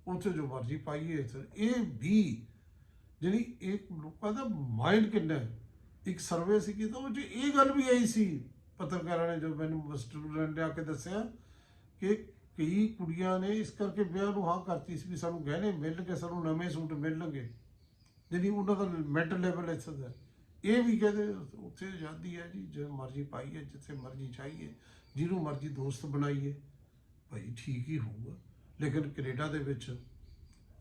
ਉੱਥੇ ਜੋ ਮਰਜ਼ੀ ਪਾਈਏ ਇੱਥੇ। ਇਹ ਵੀ ਜਿਹੜੀ ਇੱਕ ਲੋਕਾਂ ਦਾ ਮਾਈਂਡ ਕਿੰਨਾ ਇੱਕ ਸਰਵੇ ਸੀ ਕੀਤਾ ਉਹ 'ਚ ਇਹ ਗੱਲ ਵੀ ਆਈ ਸੀ, ਪੱਤਰਕਾਰਾਂ ਨੇ ਜੋ ਮੈਨੂੰ ਸਟੂਡੈਂਟ ਨੇ ਆ ਕੇ ਦੱਸਿਆ ਕਿ ਕਈ ਕੁੜੀਆਂ ਨੇ ਇਸ ਕਰਕੇ ਵਿਆਹ ਨੂੰ ਹਾਂ ਕਰਤੀ ਸੀ ਵੀ ਸਾਨੂੰ ਗਹਿਣੇ ਮਿਲਣਗੇ ਸਾਨੂੰ ਨਵੇਂ ਸੂਟ ਮਿਲਣਗੇ, ਜਿਹੜੀ ਉਹਨਾਂ ਦਾ ਮੈਂਟਲ ਲੈਵਲ ਇੱਥੇ ਦਾ ਇਹ ਵੀ ਕਹਿੰਦੇ ਉੱਥੇ ਆਜ਼ਾਦੀ ਹੈ ਜੀ ਜੇ ਮਰਜ਼ੀ ਪਾਈਏ, ਜਿੱਥੇ ਮਰਜ਼ੀ ਚਾਹੀਏ ਜਿਹਨੂੰ ਮਰਜ਼ੀ ਦੋਸਤ ਬਣਾਈਏ, ਭਾਈ ਠੀਕ ਹੀ ਹੋਊਗਾ। ਲੇਕਿਨ ਕੈਨੇਡਾ ਦੇ ਵਿੱਚ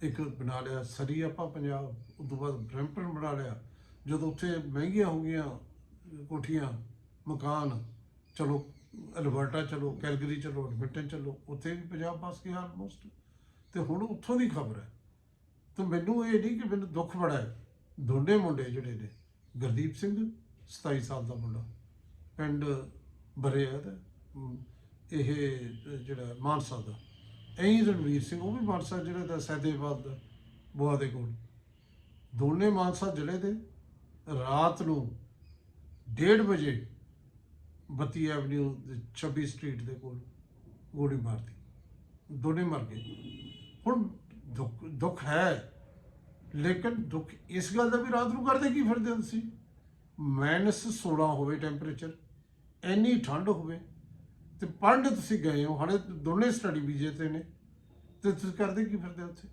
ਇੱਕ ਬਣਾ ਲਿਆ, ਸਰੀ ਆਪਾਂ ਪੰਜਾਬ, ਉਸ ਤੋਂ ਬਾਅਦ ਬ੍ਰੈਂਪਟਨ ਬਣਾ ਲਿਆ ਜਦੋਂ ਉੱਥੇ ਮਹਿੰਗੀਆਂ ਹੋ ਗਈਆਂ ਕੋਠੀਆਂ, ਮਕਾਨ, ਚਲੋ ਅਲਬਰਟਾ ਚਲੋ, ਕੈਲਗਰੀ ਚਲੋ, ਐਡਮਿੰਟਨ ਚਲੋ, ਉੱਥੇ ਵੀ ਪੰਜਾਬ ਪਾਸ ਗਿਆ ਆਲਮੋਸਟ ਤੇ ਹੁਣ ਉੱਥੋਂ ਦੀ ਖਬਰ ਹੈ। ਤਾਂ ਮੈਨੂੰ ਇਹ ਨਹੀਂ ਕਿ ਮੈਨੂੰ ਦੁੱਖ ਬੜਾ ਹੈ। ਦੋਨੇ ਮੁੰਡੇ ਜਿਹੜੇ ਨੇ, ਗੁਰਦੀਪ ਸਿੰਘ 27 ਸਾਲ ਦਾ ਮੁੰਡਾ, ਪਿੰਡ ਬਰਿਆ ਦਾ ਇਹ ਜਿਹੜਾ ਮਾਨਸਾ ਦਾ। ਐਂ ਰਣਵੀਰ ਸਿੰਘ, ਉਹ ਵੀ ਮਾਨਸਾ ਜ਼ਿਲ੍ਹੇ ਦਾ ਸੈਦੇਵਾਦ ਦਾ, ਬੁਆ ਦੇ ਕੋਲ। ਦੋਨੇ ਮਾਨਸਾ ਜ਼ਿਲ੍ਹੇ ਦੇ ਰਾਤ ਨੂੰ 1:30 ਵਜੇ 32 ਐਵਨਿਊ ਦੇ 26 ਸਟਰੀਟ ਦੇ ਕੋਲ ਗੋਲੀ ਮਾਰਤੀ। ਦੋਨੇ ਮਰ ਗਏ। ਹੁਣ ਦੁੱਖ ਦੁੱਖ ਹੈ, ਲੇਕਿਨ ਦੁੱਖ ਇਸ ਗੱਲ ਦਾ ਵੀ ਰਾਤ ਨੂੰ ਕਰਦੇ ਕੀ ਫਿਰਦੇ ਹੋ ਤੁਸੀਂ? ਮਾਈਨਸ 16 ਹੋਵੇ ਟੈਂਪਰੇਚਰ ਇੰਨੀ ਠੰਡ ਹੋਵੇ। ਤੇ ਪੜ੍ਹਨ ਤੁਸੀਂ ਗਏ ਹੋ, ਹਾਲੇ ਦੋਨੇ ਸਟੱਡੀ ਵੀਜ਼ੇ ਤੇ ਨੇ। ਤੇ ਤੁਸੀਂ ਕਰਦੇ ਕੀ ਫਿਰਦੇ ਉੱਥੇ?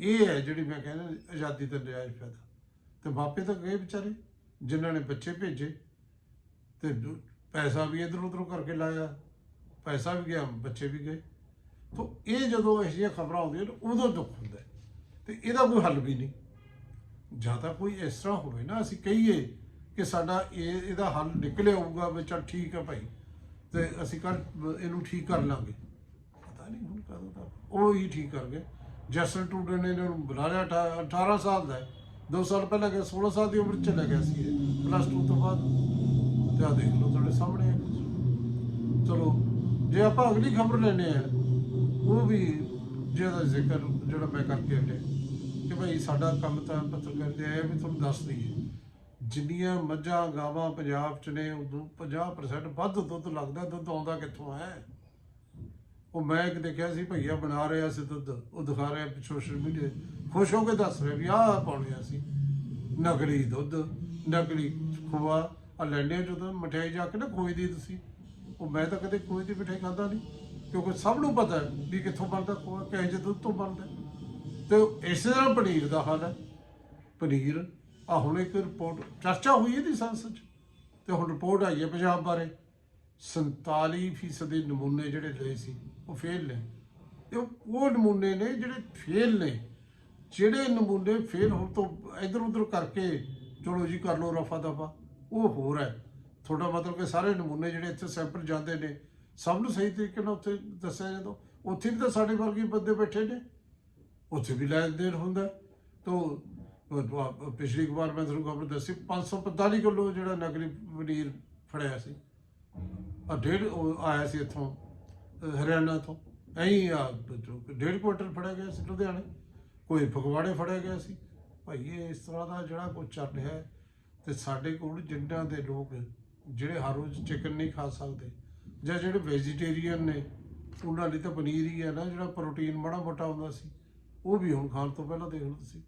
ਇਹ ਹੈ ਜਿਹੜੀ ਮੈਂ ਕਹਿੰਦਾ, ਆਜ਼ਾਦੀ ਦਾ ਨਜਾਇਜ਼ ਫਾਇਦਾ ਤੇ ਮਾਪੇ ਤਾਂ ਗਏ ਵਿਚਾਰੇ, ਜਿਨ੍ਹਾਂ ਨੇ ਬੱਚੇ ਭੇਜੇ। ਤੇ ਪੈਸਾ ਵੀ ਇਧਰ ਉਧਰ ਕਰਕੇ ਲਾਇਆ, ਪੈਸਾ ਵੀ ਗਿਆ, ਬੱਚੇ ਵੀ ਗਏ। ਤਾਂ ਇਹ ਜਦੋਂ ਇਹੋ ਜਿਹੀਆਂ ਖਬਰਾਂ ਆਉਂਦੀਆਂ ਨੇ, ਉਦੋਂ ਦੁੱਖ ਹੁੰਦਾ ਹੈ। ਤੇ ਇਹਦਾ ਕੋਈ ਹੱਲ ਵੀ ਨਹੀਂ। ਜਾਂ ਤਾਂ ਕੋਈ ਇਸ ਤਰ੍ਹਾਂ ਹੋਵੇ ਨਾ, ਅਸੀਂ ਕਹੀਏ ਕਿ ਸਾਡਾ ਇਹ, ਇਹਦਾ ਹੱਲ ਨਿਕਲਿਆ ਆਊਗਾ ਵੀ ਚੱਲ ਠੀਕ ਹੈ ਭਾਈ, ਤੇ ਅਸੀਂ ਕੱਲ ਇਹਨੂੰ ਠੀਕ ਕਰ ਲਾਂਗੇ। ਪਤਾ ਨਹੀਂ ਹੁਣ ਕਦੋਂ ਤੱਕ। ਉਹ ਹੀ ਠੀਕ ਕਰ ਗਏ। ਜਸਨ ਟੂਡੇ ਨੇ ਇਹਨਾਂ ਨੂੰ ਬੁਲਾ ਲਿਆ, ਅਠਾ- 18 ਸਾਲ ਦਾ ਹੈ। 2 ਸਾਲ ਪਹਿਲਾਂ ਗਿਆ 16 ਸਾਲ ਦੀ ਉਮਰ 'ਚ ਚਲਾ ਗਿਆ ਸੀ ਪਲੱਸ 2 ਤੋਂ ਬਾਅਦ। ਤੇ ਆ ਦੇਖ ਲਓ ਤੁਹਾਡੇ ਸਾਹਮਣੇ ਚਲੋ, ਜੇ ਆਪਾਂ ਅਗਲੀ ਖਬਰ ਲੈਣੇ ਆ, ਉਹ ਵੀ ਜਿਹਦਾ ਜ਼ਿਕਰ ਜਿਹੜਾ ਮੈਂ ਕਰਕੇ ਹਟਿਆ, ਕਿ ਭਾਈ ਸਾਡਾ ਕੰਮ ਤਾਂ ਪੱਤਰਕਾਰ ਦੇ ਆਇਆ ਵੀ ਤੁਹਾਨੂੰ ਦੱਸ ਦਈਏ। ਜਿੰਨੀਆਂ ਮੱਝਾਂ ਗਾਵਾਂ ਪੰਜਾਬ 'ਚ ਨੇ, ਉਦੋਂ 50% ਵੱਧ ਦੁੱਧ ਲੱਗਦਾ, ਦੁੱਧ ਆਉਂਦਾ ਕਿੱਥੋਂ ਹੈ ਉਹ ਮੈਂ ਇੱਕ ਦੇਖਿਆ ਸੀ, ਭਈਆ ਬਣਾ ਰਿਹਾ ਸੀ ਦੁੱਧ, ਉਹ ਦਿਖਾ ਰਿਹਾ ਸੋਸ਼ਲ ਮੀਡੀਆ ਖੁਸ਼ ਹੋ ਕੇ ਦੱਸ ਰਿਹਾ ਵੀ ਆਹ ਪਾਉਣੇ ਅਸੀਂ। ਨਕਲੀ ਦੁੱਧ, ਨਕਲੀ ਖੋਆ ਆ ਲੈਂਦੇ ਚੋਂ ਤਾਂ ਮਠਿਆਈ ਜਾ ਕੇ ਨਾ ਖੋਏ ਦੀ ਤੁਸੀਂ। ਉਹ ਮੈਂ ਤਾਂ ਕਦੇ ਖੋਏ ਦੀ ਮਠਿਆਈ ਖਾਂਦਾ ਨਹੀਂ, ਕਿਉਂਕਿ ਸਭ ਨੂੰ ਪਤਾ ਵੀ ਕਿੱਥੋਂ ਬਣਦਾ ਖੋਆ, ਕਿਹੋ ਜਿਹੇ ਦੁੱਧ ਤੋਂ ਬਣਦਾ ਤੇ ਇਸੇ ਤਰ੍ਹਾਂ ਪਨੀਰ ਦਾ ਹਾਲ ਹੈ। ਪਨੀਰ ਆ ਹੁਣ ਇੱਕ ਰਿਪੋਰਟ, ਚਰਚਾ ਹੋਈ ਇਹਦੀ ਸੰਸਦ 'ਚ। ਤੇ ਹੁਣ ਰਿਪੋਰਟ ਆਈ ਹੈ ਪੰਜਾਬ ਬਾਰੇ। 47% ਦੇ ਨਮੂਨੇ ਜਿਹੜੇ ਲਏ ਸੀ, ਉਹ ਫੇਲ ਨੇ। ਤੇ ਉਹ ਉਹ ਨਮੂਨੇ ਨੇ ਜਿਹੜੇ ਫੇਲ ਨੇ। ਜਿਹੜੇ ਨਮੂਨੇ ਫੇਲ ਹੋਣ ਤੋਂ ਇਧਰ ਉਧਰ ਕਰਕੇ ਚਲੋ ਜੀ ਕਰ ਲਓ ਰਫਾ ਦਫਾ, ਉਹ ਹੋਰ ਹੈ। ਤੁਹਾਡਾ ਮਤਲਬ ਕਿ ਸਾਰੇ ਨਮੂਨੇ ਜਿਹੜੇ ਇੱਥੇ ਸੈਂਪਲ ਜਾਂਦੇ ਨੇ, ਸਭ ਨੂੰ ਸਹੀ ਤਰੀਕੇ ਨਾਲ ਉੱਥੇ ਦੱਸਿਆ ਜਾਂਦਾ। ਉੱਥੇ ਵੀ ਤਾਂ ਸਾਡੇ ਵਰਗੇ ਬੰਦੇ ਬੈਠੇ ਨੇ। ਉੱਥੇ ਵੀ ਲੈਣ ਦੇਣ ਹੁੰਦਾ। ਤੋਂ ਪਿਛਲੀ ਵਾਰ ਮੈਂ ਤੁਹਾਨੂੰ ਖਬਰ ਦੱਸੀ 545 ਕਿਲੋ ਜਿਹੜਾ ਨਕਲੀ ਪਨੀਰ ਫੜਿਆ ਸੀ। ਆ ਡੇਢ ਆਇਆ ਸੀ ਇੱਥੋਂ ਹਰਿਆਣਾ ਤੋਂ। ਐਂ ਡੇਢ ਕੁਇੰਟਲ ਫੜਿਆ ਗਿਆ ਸੀ ਲੁਧਿਆਣੇ। ਕੋਈ ਫਗਵਾੜੇ ਫੜਿਆ ਗਿਆ ਸੀ। ਭਾਈ, ਇਹ ਇਸ ਤਰ੍ਹਾਂ ਦਾ ਜਿਹੜਾ ਕੁਝ ਚੱਲ ਰਿਹਾ ਹੈ ਤੇ ਸਾਡੇ ਕੋਲ ਜਿੰਨਾਂ ਦੇ ਲੋਕ ਜਿਹੜੇ ਹਰ ਰੋਜ਼ ਚਿਕਨ ਨਹੀਂ ਖਾ ਸਕਦੇ ਜਾਂ ਜਿਹੜੇ ਵੈਜੀਟੇਰੀਅਨ ਨੇ, ਉਹਨਾਂ ਲਈ ਤਾਂ ਪਨੀਰ ਹੀ ਹੈ ਨਾ, ਜਿਹੜਾ ਪ੍ਰੋਟੀਨ ਮਾੜਾ ਮੋਟਾ ਹੁੰਦਾ ਸੀ, ਉਹ ਵੀ ਹੁਣ ਖਾਣ ਤੋਂ ਪਹਿਲਾਂ ਦੇਖ ਲਓ ਤੁਸੀਂ।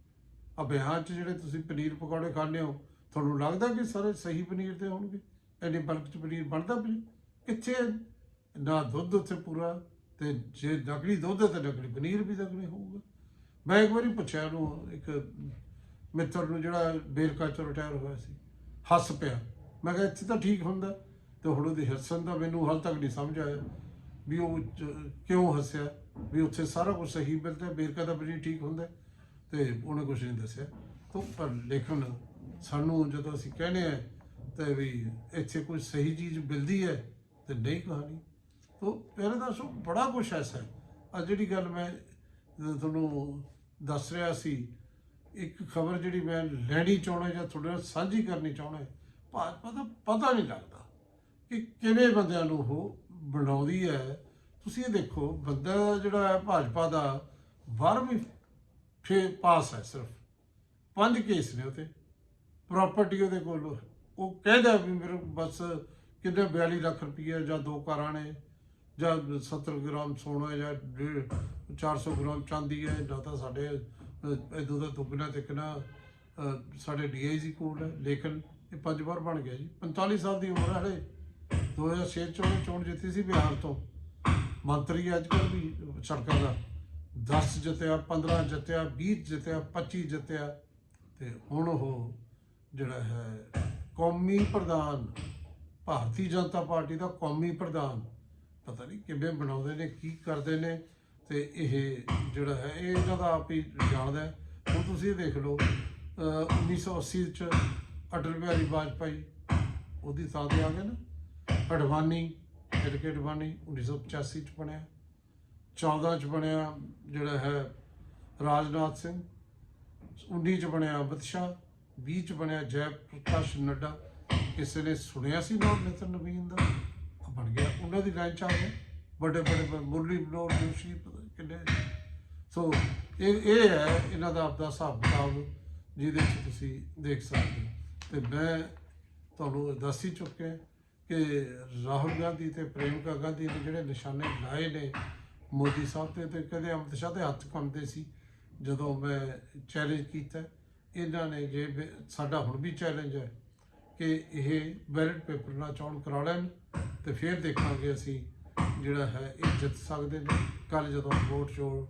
ਆ ਵਿਆਹਾਂ 'ਚ ਜਿਹੜੇ ਤੁਸੀਂ ਪਨੀਰ ਪਕੌੜੇ ਖਾਂਦੇ ਹੋ, ਤੁਹਾਨੂੰ ਲੱਗਦਾ ਕਿ ਸਾਰੇ ਸਹੀ ਪਨੀਰ ਦੇ ਹੋਣਗੇ? ਐਨੇ ਬਲਕ 'ਚ ਪਨੀਰ ਬਣਦਾ ਵੀ ਕਿੱਥੇ ਹੈ? ਨਾ ਦੁੱਧ ਉੱਥੇ ਪੂਰਾ ਤੇ ਜੇ ਨਕਲੀ ਦੁੱਧ ਹੈ ਤਾਂ ਨਕਲੀ ਪਨੀਰ ਵੀ ਨਕਲੀ ਹੋਊਗਾ। ਮੈਂ ਇੱਕ ਵਾਰੀ ਪੁੱਛਿਆ ਉਹਨੂੰ ਇੱਕ ਮਿੱਤਰ ਨੂੰ ਜਿਹੜਾ ਬੇਰਕਾ ਚੋਂ ਰਿਟਾਇਰ ਹੋਇਆ ਸੀ। ਹੱਸ ਪਿਆ। ਮੈਂ ਕਿਹਾ ਇੱਥੇ ਤਾਂ ਠੀਕ ਹੁੰਦਾ। ਤੇ ਹੁਣ ਉਹਦੇ ਹੱਸਣ ਦਾ ਮੈਨੂੰ ਹਾਲ ਤੱਕ ਨਹੀਂ ਸਮਝ ਆਇਆ ਵੀ ਉਹ ਕਿਉਂ ਹੱਸਿਆ ਵੀ ਉੱਥੇ ਸਾਰਾ ਕੁਝ ਸਹੀ ਮਿਲਦਾ ਹੈ, ਦਾ ਪਨੀਰ ਠੀਕ ਹੁੰਦਾ। ਹੈ। ਤੇ ਉਹਨੇ ਕੁਝ ਨਹੀਂ ਦੱਸਿਆ। ਤੋਂ ਪਰ ਲੇਕਿਨ ਸਾਨੂੰ ਜਦੋਂ ਅਸੀਂ ਕਹਿੰਦੇ ਆ ਤੇ ਵੀ ਇੱਥੇ ਕੋਈ ਸਹੀ ਚੀਜ਼ ਮਿਲਦੀ ਹੈ ਤੇ ਨਹੀਂ ਕਹਾਣੀ ਤੋ ਪਹਿਲੇ ਦਾ ਸੋ ਬੜਾ ਕੁਛ ਐਸਾ ਹੈ ਆ ਜਿਹੜੀ ਗੱਲ ਮੈਂ ਤੁਹਾਨੂੰ ਦੱਸ ਰਿਹਾ ਸੀ, ਇੱਕ ਖਬਰ ਜਿਹੜੀ ਮੈਂ ਲੈਣੀ ਚਾਹੁੰਦਾ ਜਾਂ ਤੁਹਾਡੇ ਨਾਲ ਸਾਂਝੀ ਕਰਨੀ ਚਾਹੁੰਦਾ, ਭਾਜਪਾ ਦਾ ਪਤਾ ਨਹੀਂ ਲੱਗਦਾ ਕਿ ਕਿਵੇਂ ਬੰਦਿਆਂ ਨੂੰ ਉਹ ਬਣਾਉਂਦੀ ਹੈ। ਤੁਸੀਂ ਇਹ ਦੇਖੋ, ਬੰਦਾ ਜਿਹੜਾ ਹੈ ਭਾਜਪਾ ਦਾ 12ਵੀਂ ਫੇ ਪਾਸ ਹੈ ਸਿਰਫ। ਪੰਜ ਕੇਸ ਨੇ ਉਤੇ ਪ੍ਰਾਪਰਟੀ ਉਹਦੇ ਕੋਲ, ਉਹ ਕਹਿੰਦਾ ਵੀ ਮੇਰੇ ਬਸ ਕਿੰਨੇ 42 ਲੱਖ ਰੁਪਏ ਜਾਂ ਦੋ ਕਾਰਾਂ ਨੇ। ਜਾਂ 70 ਗ੍ਰਾਮ ਸੋਨਾ ਜਾਂ ਡੇਢ- 400 ਗ੍ਰਾਮ ਚਾਂਦੀ ਹੈ ਨਾ ਤਾਂ ਸਾਡੇ ਇਦੋਂ ਦਾ ਦੁੱਗਣਾ ਤੇ ਕਿਨਾ ਸਾਡੇ ਡੀਆਈਜੀ ਕੋਲ ਹੈ, ਲੇਕਿਨ ਇਹ ਪੰਜ ਵਾਰ ਬਣ ਗਿਆ ਜੀ। 45 ਸਾਲ ਦੀ ਉਮਰ ਹੈ ਹਲੇ। 2006 ਚ ਉਹਨੇ ਚੋਣ ਜਿੱਤੀ ਸੀ ਬਿਹਾਰ ਤੋਂ। ਮੰਤਰੀ ਅੱਜ ਕੱਲ੍ਹ ਵੀ ਸੜਕਾਂ ਦਾ। 10 ਜਿੱਤਿਆ 15 ਜਿੱਤਿਆ 20 ਜਿੱਤਿਆ 25 ਜਿੱਤਿਆ। ਤੇ ਹੁਣ ਉਹ ਜਿਹੜਾ ਹੈ, ਕੌਮੀ ਪ੍ਰਧਾਨ, ਭਾਰਤੀ ਜਨਤਾ ਪਾਰਟੀ ਦਾ ਕੌਮੀ ਪ੍ਰਧਾਨ ਪਤਾ ਨਹੀਂ ਕਿਵੇਂ ਬਣਾਉਂਦੇ ਨੇ, ਕੀ ਕਰਦੇ ਨੇ ਤੇ ਇਹ ਜਿਹੜਾ ਹੈ, ਇਹ ਇਹਨਾਂ ਦਾ ਆਪ ਹੀ ਜਾਣਦਾ ਹੁਣ ਤੁਸੀਂ ਇਹ ਦੇਖ ਲਓ, ਅਹ 1980 ਚ ਅਟਲ ਬਿਹਾਰੀ ਵਾਜਪਾਈ, ਉਹਦੀ ਥਾਂ ਤੇ ਆ ਗਏ ਨਾ। ਅਡਵਾਨੀ ਐਡਕੇ ਅਡਵਾਨੀ 1985 ਚ ਬਣਿਆ। 14 ਚ ਬਣਿਆ ਜਿਹੜਾ ਹੈ ਰਾਜਨਾਥ ਸਿੰਘ। 19 ਚ ਬਣਿਆ ਅਮਿਤ ਸ਼ਾਹ 20 ਚ ਬਣਿਆ ਜੈ ਪ੍ਰਕਾਸ਼ ਨੱਡਾ। ਕਿਸੇ ਨੇ ਸੁਣਿਆ ਸੀ ਨਾਮ ਨਿਤਨ ਨਵੀਨ ਦਾ? ਬਣ ਗਿਆ। ਉਹਨਾਂ ਦੀ ਲਾਈਨ ਚ ਆ ਗਏ। ਵੱਡੇ ਵੱਡੇ ਮੁਰਲੀ ਬਨੋਰ ਜੋਸ਼ੀ ਪਤਾ ਕਿੰਨੇ ਸੋ ਇਹ ਇਹ ਹੈ ਇਹਨਾਂ ਦਾ ਆਪਦਾ ਹਿਸਾਬ ਕਿਤਾਬ, ਜਿਹਦੇ ਵਿੱਚ ਤੁਸੀਂ ਦੇਖ ਸਕਦੇ ਹੋ। ਤੇ ਮੈਂ ਤੁਹਾਨੂੰ ਦੱਸ ਹੀ ਚੁੱਕਿਆ ਕਿ ਰਾਹੁਲ ਗਾਂਧੀ ਤੇ ਪ੍ਰਿਯੰਕਾ ਗਾਂਧੀ ਨੇ ਜਿਹੜੇ ਨਿਸ਼ਾਨੇ ਲਾਏ ਨੇ, ਮੋਦੀ ਸਾਹਿਬ ਤੇ ਤੇ ਕਦੇ ਅਮਿਤ ਸ਼ਾਹ ਦੇ ਹੱਥ ਕੰਮਦੇ ਸੀ, ਜਦੋਂ ਮੈਂ ਚੈਲੰਜ ਕੀਤਾ। ਇਹਨਾਂ ਨੇ ਜੇ ਸਾਡਾ ਹੁਣ ਵੀ ਚੈਲੰਜ ਹੈ। ਕਿ ਇਹ ਬੈਲਟ ਪੇਪਰ ਨਾਲ ਚੋਣ ਕਰਾ ਲੈਣ ਤੇ ਫਿਰ ਦੇਖਾਂਗੇ ਅਸੀਂ ਜਿਹੜਾ ਹੈ, ਇਹ ਜਿੱਤ ਸਕਦੇ ਨੇ। ਕੱਲ ਜਦੋਂ ਵੋਟ ਚੋਣ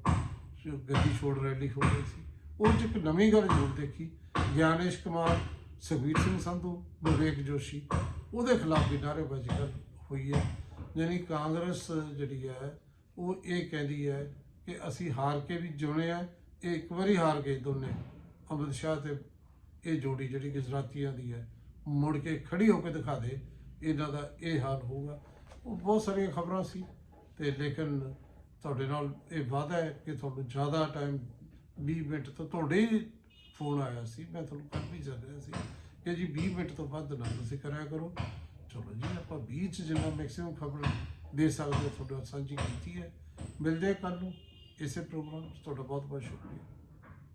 ਜੋ ਗੱਦੀ ਛੋੜ ਰੈਲੀ ਹੋ ਰਹੀ ਸੀ। ਉਹ 'ਚ ਇੱਕ ਨਵੀਂ ਗੱਲ ਜ਼ਰੂਰ ਦੇਖੀ। ਗਿਆਨੇਸ਼ ਕੁਮਾਰ, ਸੁਖਬੀਰ ਸਿੰਘ ਸੰਧੂ, ਵਿਵੇਕ ਜੋਸ਼ੀ, ਉਹਦੇ ਖਿਲਾਫ ਵੀ ਨਾਅਰੇਬਾਜ਼ੀ ਕਰ ਹੋਈ ਹੈ। ਯਾਨੀ ਕਾਂਗਰਸ ਜਿਹੜੀ ਹੈ, ਉਹ ਇਹ ਕਹਿੰਦੀ ਹੈ ਕਿ ਅਸੀਂ ਹਾਰ ਕੇ ਵੀ ਜਿਉਣੇ ਆ। ਇਹ ਇੱਕ ਵਾਰੀ ਹਾਰ ਗਏ ਦੋਨੇ, ਅਮਿਤ ਸ਼ਾਹ ਤੇ ਇਹ ਜੋੜੀ ਜਿਹੜੀ ਗੁਜਰਾਤੀਆਂ ਦੀ ਹੈ ਮੁੜ ਕੇ ਖੜੀ ਹੋ ਕੇ ਦਿਖਾ ਦੇ, ਇਹਨਾਂ ਦਾ ਇਹ ਹਾਲ ਹੋਊਗਾ। ਉਹ ਬਹੁਤ ਸਾਰੀਆਂ ਖਬਰਾਂ ਸੀ ਤੇ ਲੇਕਿਨ ਤੁਹਾਡੇ ਨਾਲ ਇਹ ਵਾਅਦਾ ਹੈ ਕਿ ਤੁਹਾਨੂੰ ਜ਼ਿਆਦਾ ਟਾਈਮ 20 ਮਿੰਟ ਤੋਂ ਤੁਹਾਡੇ ਹੀ ਫੋਨ ਆਇਆ ਸੀ, ਮੈਂ ਤੁਹਾਨੂੰ ਕਰ ਵੀ ਚੱਲ ਰਿਹਾ ਸੀ ਕਿ ਜੀ 20 ਮਿੰਟ ਤੋਂ ਵੱਧ ਨਾ ਤੁਸੀਂ ਕਰਿਆ ਕਰੋ। ਚਲੋ ਜੀ, ਆਪਾਂ 20 ਚ ਜਿੰਨਾ ਮੈਕਸਿਮਮ ਖਬਰ ਦੇ ਸਕਦੇ ਹਾਂ, ਤੁਹਾਡੇ ਨਾਲ ਸਾਂਝੀ ਕੀਤੀ ਹੈ। ਮਿਲਦੇ ਕੱਲ ਨੂੰ ਇਸੇ ਪ੍ਰੋਗਰਾਮ 'ਚ। ਤੁਹਾਡਾ ਬਹੁਤ ਬਹੁਤ ਸ਼ੁਕਰੀਆ।